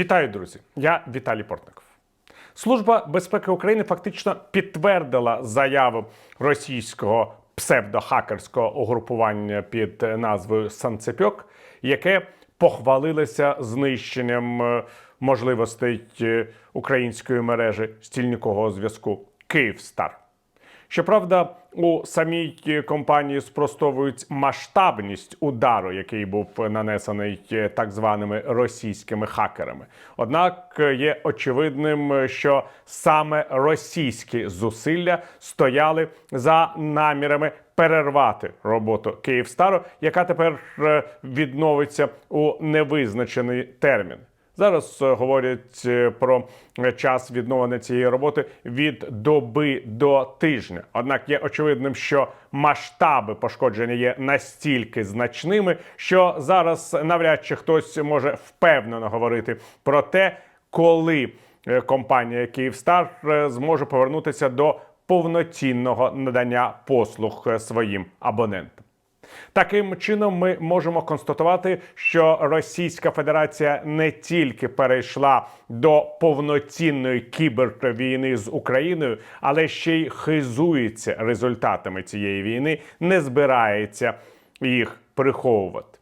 Вітаю, друзі! Я Віталій Портников. Служба безпеки України фактично підтвердила заяву російського псевдохакерського угрупування під назвою Санцепьок, яке похвалилося знищенням е, можливостей е, української мережі стільникового зв'язку Київстар. Щоправда, у самій компанії спростовують масштабність удару, який був нанесений так званими російськими хакерами. Однак є очевидним, що саме російські зусилля стояли за намірами перервати роботу Київстару, яка тепер е, відновиться у невизначений термін. Зараз е, говорять е, про е, час відновлення цієї роботи від доби до тижня. Однак є очевидним, що масштаби пошкодження є настільки значними, що зараз навряд чи хтось може впевнено говорити про те, коли компанія Київстар зможе повернутися до повноцінного надання послуг своїм абонентам. Таким чином, ми можемо констатувати, що Російська Федерація не тільки перейшла до повноцінної кібервійни з Україною, але ще й хизується результатами цієї війни, не збирається їх приховувати.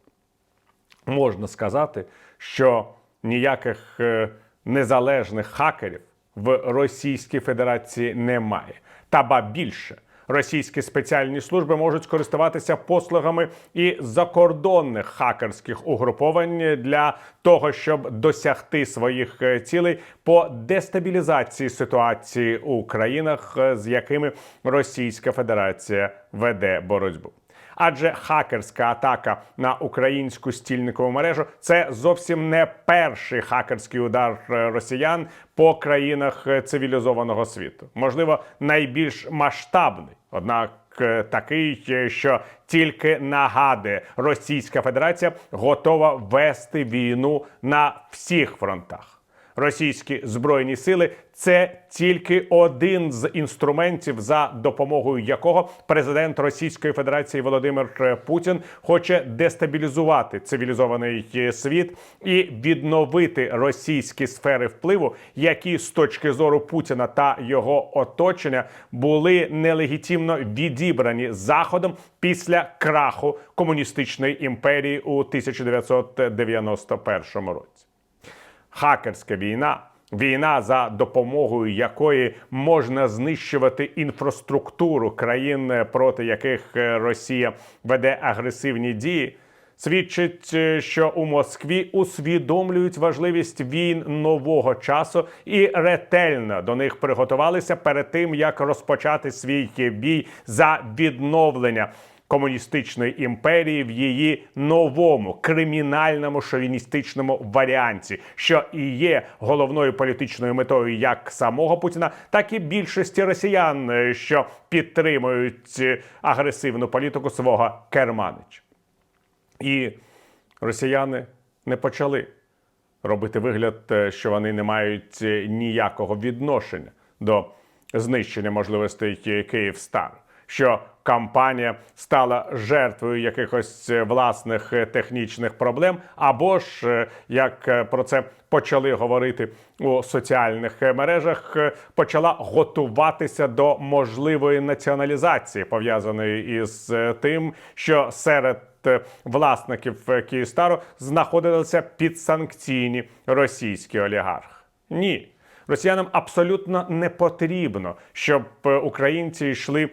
Можна сказати, що ніяких е, незалежних хакерів в Російській Федерації немає. Та ба більше. Російські спеціальні служби можуть користуватися послугами і закордонних хакерських угруповань для того, щоб досягти своїх е, цілей по дестабілізації ситуації у країнах, е, з якими Російська Федерація веде боротьбу. Адже хакерська атака на українську стільникову мережу це зовсім не перший хакерський удар е, росіян по країнах е, цивілізованого світу. Можливо, найбільш масштабний. Однак е, такий, що тільки нагадує, Російська Федерація готова вести війну на всіх фронтах. Російські збройні сили. Це тільки один з інструментів, за допомогою якого президент Російської Федерації Володимир Путін хоче дестабілізувати цивілізований е, світ і відновити російські сфери впливу, які з точки зору Путіна та його оточення були нелегітимно відібрані заходом після краху комуністичної імперії у 1991 році хакерська війна, війна, за допомогою якої можна знищувати інфраструктуру країн, проти яких е, Росія веде агресивні дії. Свідчить, е, що у Москві усвідомлюють важливість війн нового часу і ретельно до них приготувалися перед тим, як розпочати свій бій за відновлення комуністичної імперії в її новому кримінальному шовіністичному варіанті, що і є головною політичною метою як самого Путіна, так і більшості росіян, е, що підтримують е, агресивну політику свого Керманича. І росіяни не почали робити вигляд, е, що вони не мають ніякого відношення до знищення можливостей Київстар. Що компанія стала жертвою якихось власних технічних проблем, або ж як про це почали говорити у соціальних мережах, почала готуватися до можливої націоналізації, пов'язаної із тим, що серед власників Київстару знаходилися підсанкційні російські олігархи. Ні. Росіянам абсолютно не потрібно, щоб українці йшли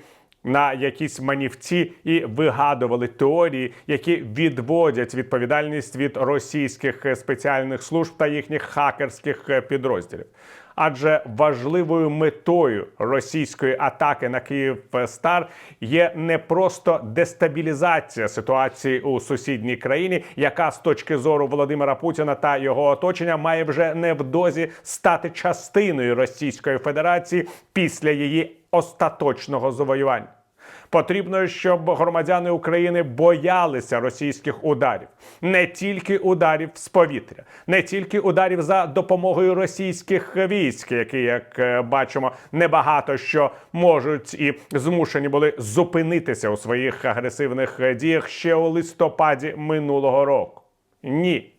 на якісь манівці і вигадували теорії, які відводять відповідальність від російських спеціальних служб та їхніх хакерських підрозділів. Адже важливою метою російської атаки на Київ Стар є не просто дестабілізація ситуації у сусідній країні, яка з точки зору Володимира Путіна та його оточення має вже невдовзі стати частиною Російської Федерації після її остаточного завоювання. Потрібно, щоб громадяни України боялися російських ударів, не тільки ударів з повітря, не тільки ударів за допомогою російських військ, які, як е, бачимо, небагато що можуть і змушені були зупинитися у своїх агресивних діях ще у листопаді минулого року. Ні.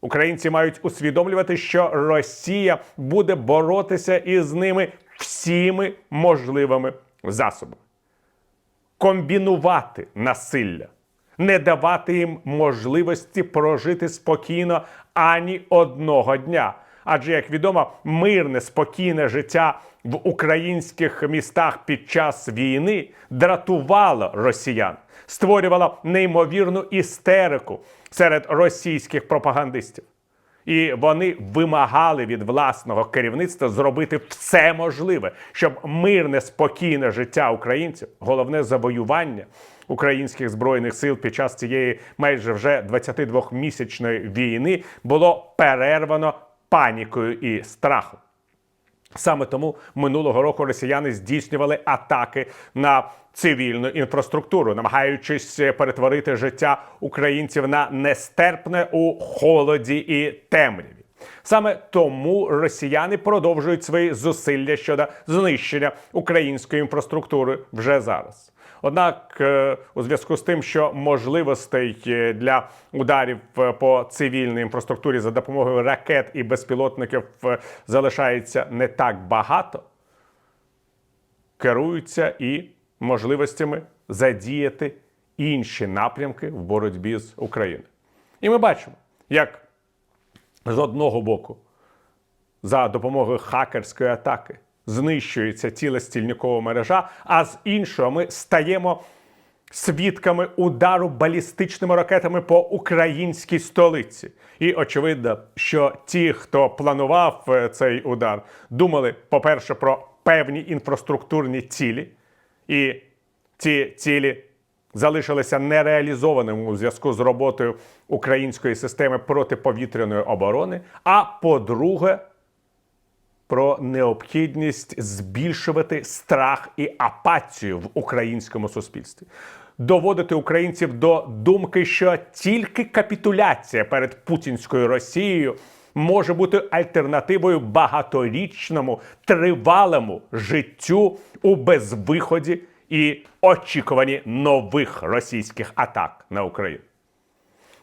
Українці мають усвідомлювати, що Росія буде боротися із ними всіми можливими засобами. Комбінувати насилля, не давати їм можливості прожити спокійно ані одного дня. Адже, як відомо, мирне спокійне життя в українських містах під час війни дратувало росіян, створювало неймовірну істерику серед російських пропагандистів. І вони вимагали від власного керівництва зробити все можливе, щоб мирне, спокійне життя українців, головне завоювання українських збройних сил під час цієї майже вже 22-місячної війни було перервано панікою і страхом. Саме тому минулого року росіяни здійснювали атаки на цивільну інфраструктуру, намагаючись перетворити життя українців на нестерпне у холоді і темряві. Саме тому росіяни продовжують свої зусилля щодо знищення української інфраструктури вже зараз. Однак, е, у зв'язку з тим, що можливостей е, для ударів е, по цивільній інфраструктурі за допомогою ракет і безпілотників залишається не так багато, керуються і можливостями задіяти інші напрямки в боротьбі з Україною. І ми бачимо, як з одного боку за допомогою хакерської атаки знищується ціла стільникова мережа, а з іншого ми стаємо свідками удару балістичними ракетами по українській столиці. І очевидно, що ті, хто планував е, цей удар, думали, по-перше, про певні інфраструктурні цілі, і ці цілі залишилися нереалізованими у зв'язку з роботою української системи протиповітряної оборони. А по-друге, про необхідність збільшувати страх і апатію в українському суспільстві, доводити українців до думки, що тільки капітуляція перед путінською Росією може бути альтернативою багаторічному тривалому життю у безвиході і очікувані нових російських атак на Україну.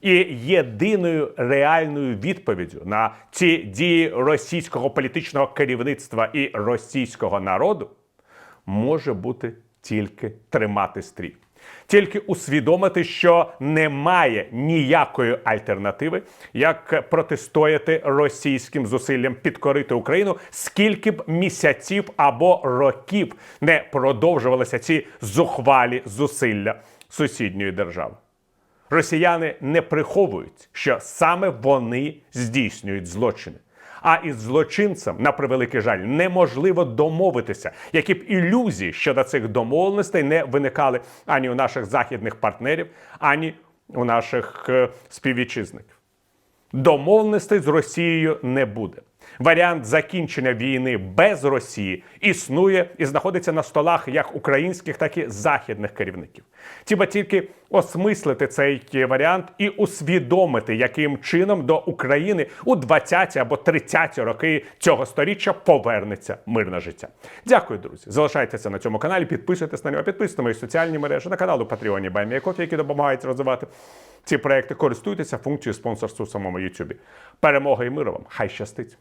І єдиною реальною відповіддю на ці дії російського політичного керівництва і російського народу може бути тільки тримати стрій. Тільки усвідомити, що немає ніякої альтернативи, як протистояти російським зусиллям підкорити Україну, скільки б місяців або років не продовжувалися ці зухвалі зусилля сусідньої держави. Росіяни не приховують, що саме вони здійснюють злочини. А із злочинцем, на превеликий жаль, неможливо домовитися, які б ілюзії щодо цих домовленостей не виникали ані у наших західних партнерів, ані у наших е, співвітчизників. Домовленостей з Росією не буде. Варіант закінчення війни без Росії існує і знаходиться на столах як українських, так і західних керівників. Треба тільки осмислити цей варіант і усвідомити, яким чином до України у 20-ті або 30-ті роки цього сторіччя повернеться мирне життя. Дякую, друзі. Залишайтеся на цьому каналі, підписуйтесь на нього, підписуйтесь на мої соціальні мережі, на канал у Патреоні які допомагають розвивати ці проекти. Користуйтеся функцією спонсорству в самому Ютубі. Перемоги і миру вам! Хай щастить!